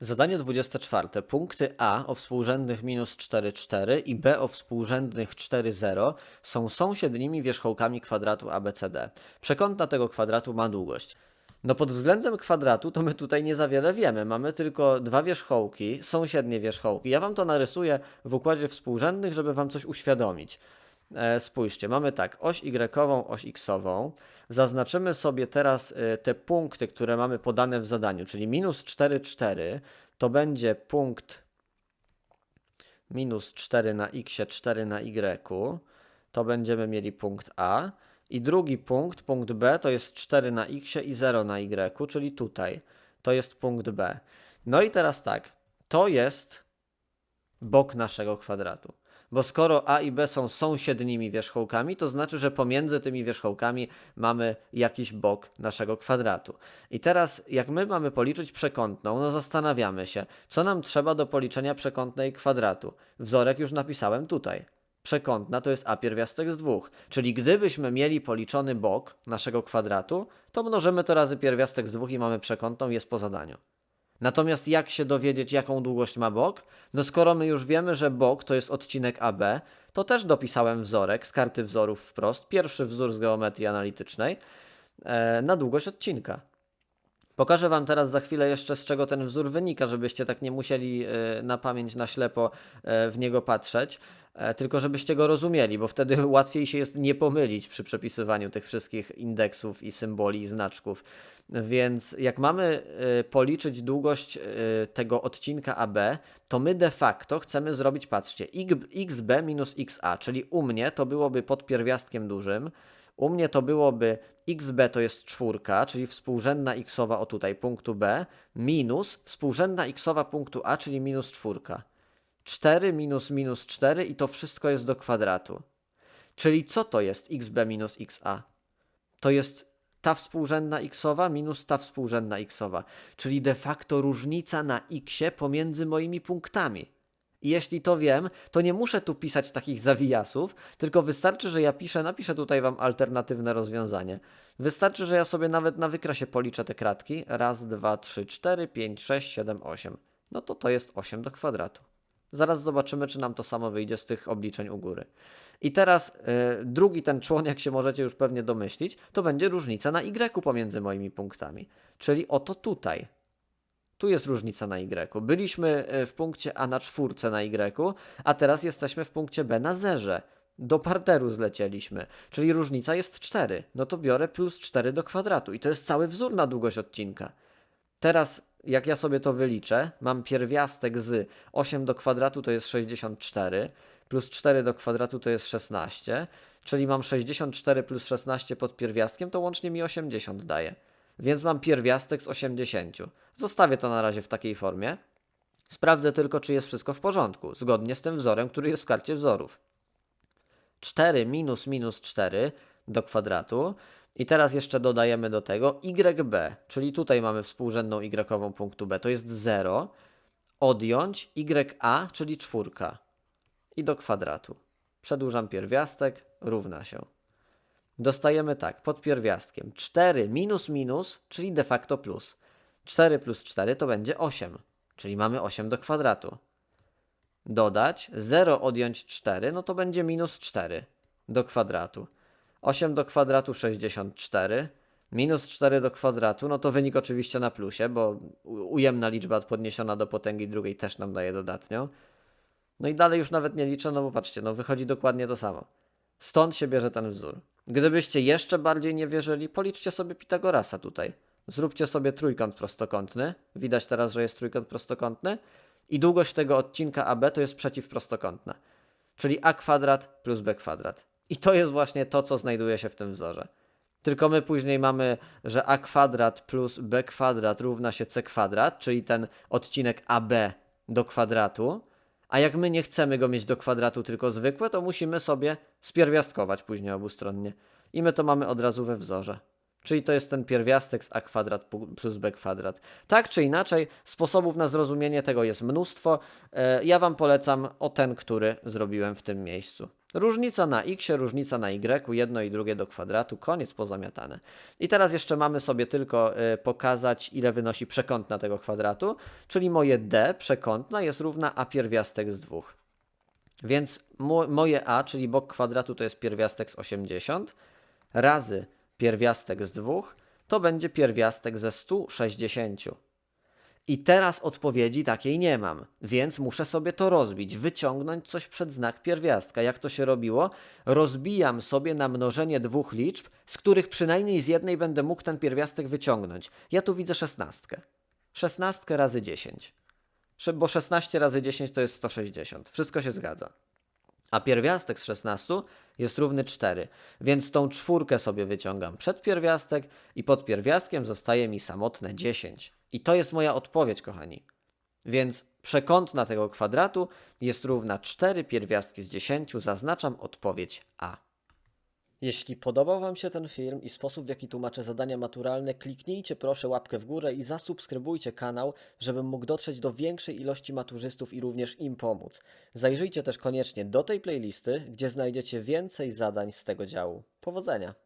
Zadanie 24. Punkty A o współrzędnych minus 4, 4 i B o współrzędnych 4, 0 są sąsiednimi wierzchołkami kwadratu ABCD. Przekątna tego kwadratu ma długość. No pod względem kwadratu to my tutaj nie za wiele wiemy. Mamy tylko dwa wierzchołki, sąsiednie wierzchołki. Ja wam to narysuję w układzie współrzędnych, żeby wam coś uświadomić. E, spójrzcie, mamy tak, oś y, oś x-ową. Zaznaczymy sobie teraz e, te punkty, które mamy podane w zadaniu, czyli minus 4, 4 to będzie punkt minus 4 na x, 4 na y. To będziemy mieli punkt A. I drugi punkt, punkt B, to jest 4 na x i 0 na y, czyli tutaj. To jest punkt B. No i teraz tak, to jest bok naszego kwadratu. Bo skoro A i B są sąsiednimi wierzchołkami, to znaczy, że pomiędzy tymi wierzchołkami mamy jakiś bok naszego kwadratu. I teraz, jak my mamy policzyć przekątną, no zastanawiamy się, co nam trzeba do policzenia przekątnej kwadratu. Wzorek już napisałem tutaj. Przekątna to jest a pierwiastek z dwóch. Czyli gdybyśmy mieli policzony bok naszego kwadratu, to mnożymy to razy pierwiastek z dwóch i mamy przekątną, jest po zadaniu. Natomiast jak się dowiedzieć, jaką długość ma bok? No skoro my już wiemy, że bok to jest odcinek AB, to też dopisałem wzorek z karty wzorów wprost, pierwszy wzór z geometrii analitycznej, e, na długość odcinka. Pokażę Wam teraz za chwilę jeszcze, z czego ten wzór wynika, żebyście tak nie musieli e, na pamięć, na ślepo e, w niego patrzeć, e, tylko żebyście go rozumieli, bo wtedy łatwiej się jest nie pomylić przy przepisywaniu tych wszystkich indeksów i symboli i znaczków. Więc jak mamy policzyć długość tego odcinka AB, to my de facto chcemy zrobić, patrzcie, xb minus xa, czyli u mnie to byłoby pod pierwiastkiem dużym, u mnie to byłoby xb to jest czwórka, czyli współrzędna xowa o tutaj punktu B, minus współrzędna xowa punktu A, czyli minus czwórka. 4 minus minus 4 i to wszystko jest do kwadratu. Czyli co to jest xb minus xa? To jest ta współrzędna xowa minus ta współrzędna xowa, czyli de facto różnica na x pomiędzy moimi punktami. I jeśli to wiem, to nie muszę tu pisać takich zawijasów, tylko wystarczy, że ja piszę, napiszę tutaj Wam alternatywne rozwiązanie. Wystarczy, że ja sobie nawet na wykresie policzę te kratki. Raz, dwa, trzy, cztery, pięć, sześć, siedem, osiem. No to to jest 8 do kwadratu. Zaraz zobaczymy, czy nam to samo wyjdzie z tych obliczeń u góry. I teraz y, drugi ten człon, jak się możecie już pewnie domyślić, to będzie różnica na y pomiędzy moimi punktami. Czyli oto tutaj. Tu jest różnica na y. Byliśmy y, w punkcie A na czwórce na y, a teraz jesteśmy w punkcie B na zerze. Do parteru zlecieliśmy, czyli różnica jest 4. No to biorę plus 4 do kwadratu i to jest cały wzór na długość odcinka. Teraz jak ja sobie to wyliczę, mam pierwiastek z 8 do kwadratu to jest 64, plus 4 do kwadratu to jest 16, czyli mam 64 plus 16 pod pierwiastkiem, to łącznie mi 80 daje. Więc mam pierwiastek z 80. Zostawię to na razie w takiej formie. Sprawdzę tylko, czy jest wszystko w porządku, zgodnie z tym wzorem, który jest w karcie wzorów. 4 minus minus 4 do kwadratu. I teraz jeszcze dodajemy do tego YB, czyli tutaj mamy współrzędną Y punktu B, to jest 0. Odjąć YA, czyli czwórka i do kwadratu. Przedłużam pierwiastek, równa się. Dostajemy tak, pod pierwiastkiem 4 minus minus, czyli de facto plus. 4 plus 4 to będzie 8, czyli mamy 8 do kwadratu. Dodać 0 odjąć 4, no to będzie minus 4 do kwadratu. 8 do kwadratu 64, minus 4 do kwadratu, no to wynik oczywiście na plusie, bo ujemna liczba podniesiona do potęgi drugiej też nam daje dodatnią. No i dalej już nawet nie liczę, no bo patrzcie, no wychodzi dokładnie to samo. Stąd się bierze ten wzór. Gdybyście jeszcze bardziej nie wierzyli, policzcie sobie Pitagorasa tutaj. Zróbcie sobie trójkąt prostokątny. Widać teraz, że jest trójkąt prostokątny. I długość tego odcinka AB to jest przeciwprostokątna. Czyli a kwadrat plus b kwadrat. I to jest właśnie to, co znajduje się w tym wzorze. Tylko my później mamy, że a kwadrat plus b kwadrat równa się c kwadrat, czyli ten odcinek AB do kwadratu. A jak my nie chcemy go mieć do kwadratu, tylko zwykłe, to musimy sobie spierwiastkować później obustronnie. I my to mamy od razu we wzorze. Czyli to jest ten pierwiastek z a kwadrat plus b kwadrat. Tak czy inaczej, sposobów na zrozumienie tego jest mnóstwo. E, ja Wam polecam o ten, który zrobiłem w tym miejscu. Różnica na x, różnica na y, jedno i drugie do kwadratu, koniec pozamiatane. I teraz jeszcze mamy sobie tylko y, pokazać, ile wynosi przekątna tego kwadratu, czyli moje d przekątna jest równa a pierwiastek z 2. Więc mo moje a, czyli bok kwadratu to jest pierwiastek z 80, razy pierwiastek z 2, to będzie pierwiastek ze 160. I teraz odpowiedzi takiej nie mam, więc muszę sobie to rozbić, wyciągnąć coś przed znak pierwiastka. Jak to się robiło? Rozbijam sobie na mnożenie dwóch liczb, z których przynajmniej z jednej będę mógł ten pierwiastek wyciągnąć. Ja tu widzę szesnastkę. Szesnastkę razy 10. Sze- Bo 16 razy 10 to jest 160. Wszystko się zgadza. A pierwiastek z 16 jest równy 4, więc tą czwórkę sobie wyciągam przed pierwiastek i pod pierwiastkiem zostaje mi samotne 10. I to jest moja odpowiedź, kochani. Więc przekątna tego kwadratu jest równa 4 pierwiastki z 10. Zaznaczam odpowiedź A. Jeśli podobał Wam się ten film i sposób, w jaki tłumaczę zadania maturalne, kliknijcie proszę łapkę w górę i zasubskrybujcie kanał, żebym mógł dotrzeć do większej ilości maturzystów i również im pomóc. Zajrzyjcie też koniecznie do tej playlisty, gdzie znajdziecie więcej zadań z tego działu. Powodzenia!